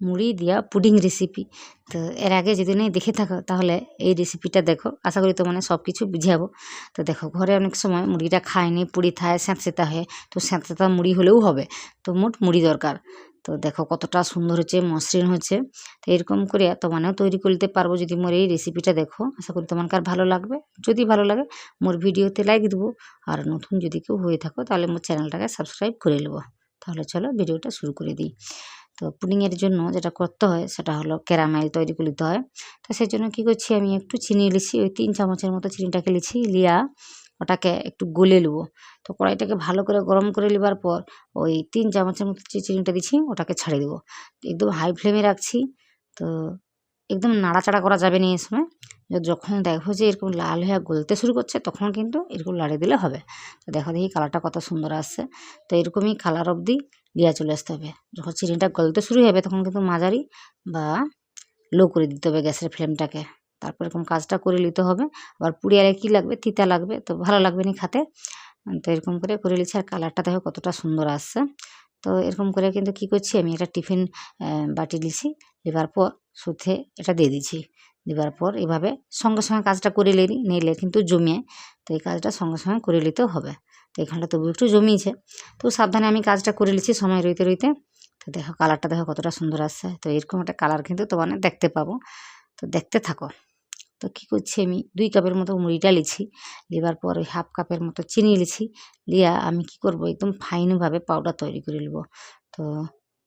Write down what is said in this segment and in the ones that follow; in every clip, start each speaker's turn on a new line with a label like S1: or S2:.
S1: মুড়ি দিয়া pudding recipe তো এর আগে যদি নাই দেখে থাকো, তাহলে এই রেসিপিটা দেখো। আশা করি তোমার সব কিছু বুঝাবো তো দেখো, ঘরে অনেক সময় মুড়িটা খায়নি পুড়ি থায়, স্যাঁতসেঁতা হয়ে। তো স্যাঁতসেঁতা মুড়ি হলেও হবে, তো মোট মুড়ি দরকার। তো দেখো, কতটা সুন্দর হচ্ছে, মসৃণ হচ্ছে। তো এরকম করে তোমানেও তৈরি করতে পারব যদি মোর এই রেসিপিটা দেখো। আশা করি তোমার ভালো লাগবে। যদি ভালো লাগে, মোর ভিডিওতে লাইক দেবো। আর নতুন যদি কেউ হয়ে থাকো, তাহলে মোর চ্যানেলটাকে সাবস্ক্রাইব করে নেব। তাহলে চলো ভিডিওটা শুরু করে দিই। তো পুডিংয়ের জন্য যেটা করতে হয় সেটা হলো ক্যারামেল তৈরি করে নিতে হয়। তো সেই জন্য কী করছি আমি একটু চিনি লিছি ওই তিন চামচের মতো চিনিটাকে লিছি লিয়া, ওটাকে একটু গলে নেব। তো কড়াইটাকে ভালো করে গরম করে নেবার পর ওই তিন চামচের মতো যে চিনিটা দিচ্ছি ওটাকে ছাড়িয়ে দেবো। একদম হাই ফ্লেমে রাখছি। তো একদম নাড়াচাড়া করা যাবে না এই সময়। যখন দেখো যে এরকম লাল হয়ে গলতে শুরু করছে তখন কিন্তু এরকম লাড়িয়ে দিলে হবে। তো দেখো দেখি কালারটা কত সুন্দর আসছে। তো এরকমই কালার অবধি লিয়া চলে আসতে হবে। যখন চিনিটা গলতে শুরু হবে, তখন কিন্তু মাঝারি বা লো করে দিতে হবে গ্যাসের ফ্লেমটাকে। তারপর এরকম কাজটা করে নিতে হবে। আবার পুড়ি আরে কী লাগবে? তিতা লাগবে। তো ভালো লাগবে না খেতে। তো এরকম করে করে নিচ্ছি। আর কালারটা দেখো কতটা সুন্দর আসছে। তো এরকম করে কিন্তু কী করছি আমি? একটা টিফিন বাটি নিছি নেবার পর সুথে এটা দিয়ে দিচ্ছি দেওয়ার পর এভাবে সঙ্গে সঙ্গে কাজটা করে নিলে কিন্তু জমিয়ে তো এই কাজটা সঙ্গে সঙ্গে করে নিতেও হবে। তো এখানটা তবু একটু জমিয়েছে। তো সাবধানে আমি কাজটা করে নিচ্ছি সময় রইতে রইতে। তো দেখো কালারটা দেখো কতটা সুন্দর আসছে। তো এরকম একটা কালার কিন্তু তোমার দেখতে পাবো। তো দেখতে থাকো। তো কী করছি আমি? দুই কাপের মতো মুড়িটা লিছি। লিবার পর ওই হাফ কাপের মতো চিনি লিছি। লিয়া আমি কি করব? একদম ফাইনভাবে পাউডার তৈরি করে নেব। তো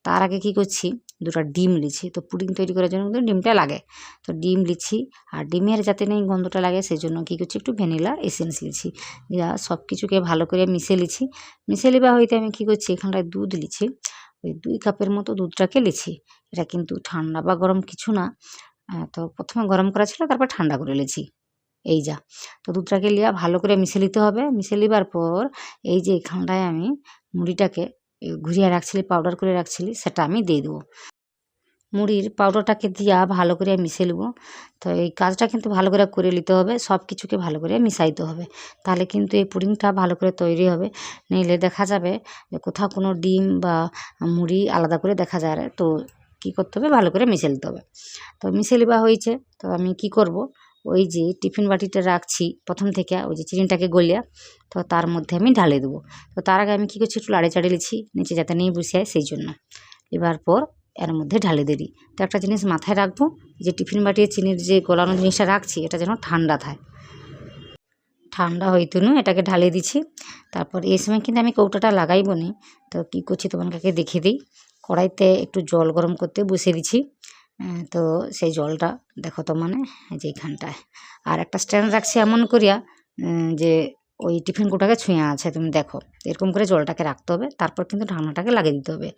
S1: তার আগে কি করছি? দুটো ডিম লিছি। তো পুডিং তৈরি করার জন্য কিন্তু ডিমটা লাগে। তো ডিম লিছি আর ডিমের যাতে নেই গন্ধটা লাগে সেই জন্য কী করছি? একটু ভ্যানিলা এসেন্স লিছি। যা সব কিছুকে ভালো করে মিশে লিছি। মিশে লিবা হইতে আমি কী করছি? এখানটায় দুধ লিছি। ওই দুই কাপের মতো দুধটাকে লিছি। এটা কিন্তু ঠান্ডা বা গরম কিছু না। তো প্রথমে গরম করা ছিল, তারপর ঠান্ডা করে লিছি। এই যা। তো দুধটাকে লিয়া ভালো করে মিশে নিতে হবে। মিশে লিবার পর এই যে এখানটায় আমি মুড়িটাকে ঘুরিয়ে রাখছিলি পাউডার করে রাখছিলি, সেটা আমি দিয়ে দেবো। মুড়ির পাউডারটাকে দিয়া ভালো করে মিশে নেব। তো এই কাজটা কিন্তু ভালো করে করে নিতে হবে, সব কিছুকে ভালো করে মিশাইতে হবে। তাহলে কিন্তু এই পুডিংটা ভালো করে তৈরি হবে। নইলে দেখা যাবে যে কোথাও কোনো ডিম বা মুড়ি আলাদা করে দেখা যায় তো কী করতে হবে? ভালো করে মিশে নিতে হবে। তো মিশে নেওয়া হয়েছে। তো আমি কি করব? ওই যে টিফিন বাটিটা রাখছি প্রথম থেকে, ওই যে চিনিটাকে গলিয়া, তো তার মধ্যে আমি ঢালে দেবো। তো তার আগে আমি কী করছি, একটু লাড়ে চাড়ে নিচ্ছি নিচে যাতে নেই বসে সেই জন্য। এবার পর এর মধ্যে ঢালে দিই তো একটা জিনিস মাথায় রাখব, যে টিফিন বাটির চিনির যে গলানো জিনিসটা রাখছি, এটা যেন ঠান্ডা থাকে। ঠান্ডা হইতো না এটাকে ঢালে দিছি। তারপর এই সময় কিন্তু আমি কৌটাটা লাগাইব নি। তো কী করছি তোমাকে দেখে দিই। কড়াইতে একটু জল গরম করতে বসিয়ে দিছি। তো সেই জলটা দেখো তো মানে যে এইখানটায় আর একটা স্ট্যান্ড রাখছি এমন করিয়া যে ওই টিফিন কোটাকে ছুঁয়ে আছে, তুমি দেখো। এরকম করে জলটাকে রাখতে হবে, তারপর কিন্তু ঢাকনাটাকে লাগিয়ে দিতে হবে।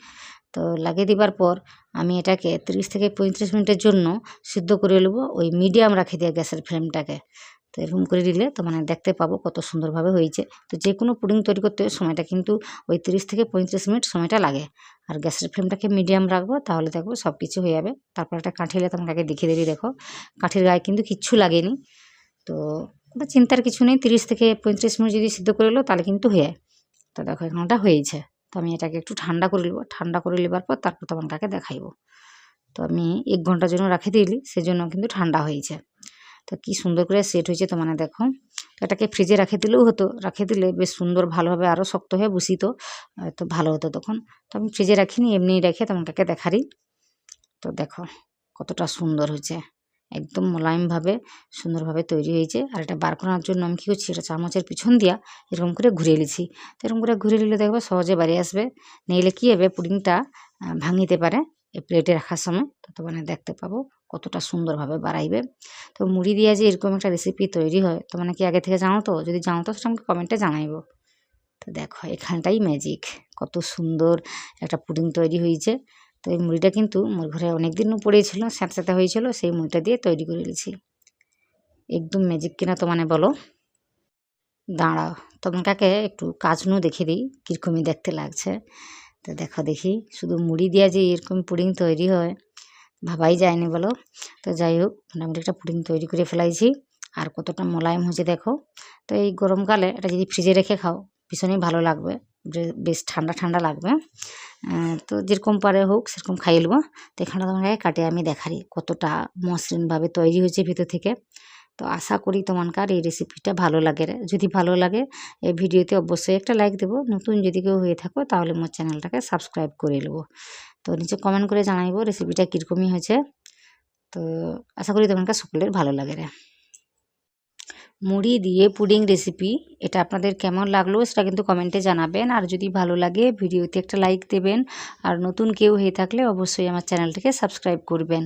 S1: তো লাগিয়ে দেবার পর আমি এটাকে তিরিশ থেকে পঁয়ত্রিশ মিনিটের জন্য সিদ্ধ করে নেব ওই মিডিয়াম রাখে দিয়ে গ্যাসের ফ্লেমটাকে। তো এরকম করে দিলে তো মানে দেখতে পাবো কত সুন্দরভাবে হয়েছে। তো যে কোনো পুডিং তৈরি করতে সময়টা কিন্তু ওই তিরিশ থেকে পঁয়ত্রিশ মিনিট সময়টা লাগে। আর গ্যাসের ফ্লেমটাকে মিডিয়াম রাখব তাহলে দেখব সব কিছু হয়ে যাবে। তারপর একটা কাঠিলে তোমাকে দেখিয়ে দিবি দেখো। কাঠির গায়ে কিন্তু কিচ্ছু লাগেনি। তো কোনো চিন্তার কিছু নেই, তিরিশ থেকে পঁয়ত্রিশ মিনিট যদি সিদ্ধ করে এলো তাহলে কিন্তু হয়ে তো দেখো এখানটা হয়েছে। তো আমি এটাকে একটু ঠান্ডা করে নেব। ঠান্ডা করে নেবার পর তারপর তোমাকে দেখাইব। তো আমি এক ঘণ্টার জন্য রাখে দিলি, সেজন্য কিন্তু ঠান্ডা হয়েছে। তো কি সুন্দর করে সেট হয়েছে তো মানে দেখো। এটাকে ফ্রিজে রাখে দিলেও হতো, রাখে দিলে বেশ সুন্দর ভালোভাবে আরও শক্ত হয়ে বসিত তো ভালো হতো তখন। তো আমি ফ্রিজে রাখিনি এমনি রেখে তোমাকে দেখারি। তো দেখো কতটা সুন্দর হয়েছে, একদম মোলায়েমভাবে সুন্দরভাবে তৈরি হয়েছে। আর এটা বার করার জন্য আমি কী করছি, এটা চামচের পিছন দিয়া এরকম করে ঘুরিয়ে নিছি তো এরকম করে ঘুরিয়ে নিলে দেখব সহজে বাড়ি আসবে। নিলে কী হবে, পুডিংটা ভাঙিতে পারে এই প্লেটে রাখার সময়। তত মানে দেখতে পাবো। কতটা সুন্দরভাবে বাড়াইবে। তো মুড়ি দিয়ে যে এরকম একটা রেসিপি তৈরি হয়, তো মানে কি আগে থেকে জানো তো? যদি জানো তো সেটা আমাকে কমেন্টে জানাইব। তো দেখো, এখানটাই ম্যাজিক কত সুন্দর একটা পুডিং তৈরি হয়েছে। তো এই মুড়িটা কিন্তু মোর ঘরে অনেক দিনও পড়েছিল স্যাঁতস্যাঁতে হয়েছিল, সেই মুড়িটা দিয়ে তৈরি করে নিয়েছি একদম ম্যাজিক কিনা তো মানে বলো? দাঁড়াও, তোমাকে একটু কাজনও দেখে দিই, কীরকমই দেখতে লাগছে। তো দেখো দেখি, শুধু মুড়ি দিয়ে যে এরকম পুডিং তৈরি হয় ভাবাই যায়নি বলো। তো যাই হোক, মোটামুটি একটা পুডিং তৈরি করে ফেলাইছি। আর কতটা মোলায়েম হয়েছে দেখো। তো এই গরমকালে এটা যদি ফ্রিজে রেখে খাও, ভীষণই ভালো লাগবে। বেশ ঠান্ডা ঠান্ডা লাগবে। তো যেরকম পারে হোক, সেরকম খাইয়ে নেব। তো এখানে তোমাকে কাটে আমি দেখারি কতটা মসৃণভাবে তৈরি হয়েছে ভিতর থেকে। তো আশা করি তোমানকার এই রেসিপিটা ভালো লাগে। যদি ভালো লাগে, এই ভিডিওতে অবশ্যই একটা লাইক দেবো। নতুন যদি কেউ হয়ে থাকো, তাহলে মোর চ্যানেলটাকে সাবস্ক্রাইব করে নেব। তো নিচে কমেন্ট করে জানাইবো রেসিপিটা কীরকমই হয়েছে। তো আশা করি তোমাকে সকলের ভালো লাগে রে। মুড়ি দিয়ে পুডিং রেসিপি এটা আপনাদের কেমন লাগল সেটা কিন্তু কমেন্টে জানাবেন। আর যদি ভালো লাগে, ভিডিওতে একটা লাইক দেবেন। আর নতুন কেউ হয়ে থাকলে অবশ্যই আমার চ্যানেলটিকে সাবস্ক্রাইব করবেন।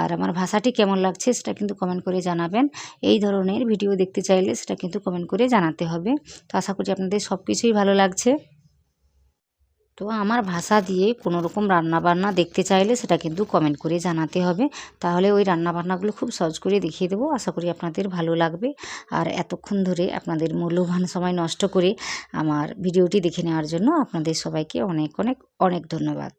S1: আর আমার ভাষাটি কেমন লাগছে সেটা কিন্তু কমেন্ট করে জানাবেন। এই ধরনের ভিডিও দেখতে চাইলে সেটা কিন্তু কমেন্ট করে জানাতে হবে। তো আশা করি আপনাদের সব কিছুই ভালো লাগছে। তো আমার ভাষা দিয়ে কোনো রকম রান্নাবান্না দেখতে চাইলে সেটা কিন্তু কমেন্ট করে জানাতে হবে। তাহলে ওই রান্নাবান্নাগুলো খুব সহজ করে দেখিয়ে দেবো। আশা করি আপনাদের ভালো লাগবে। আর এতক্ষণ ধরে আপনাদের মূল্যবান সময় নষ্ট করে আমার ভিডিওটি দেখে নেওয়ার জন্য আপনাদের সবাইকে অনেক অনেক অনেক ধন্যবাদ।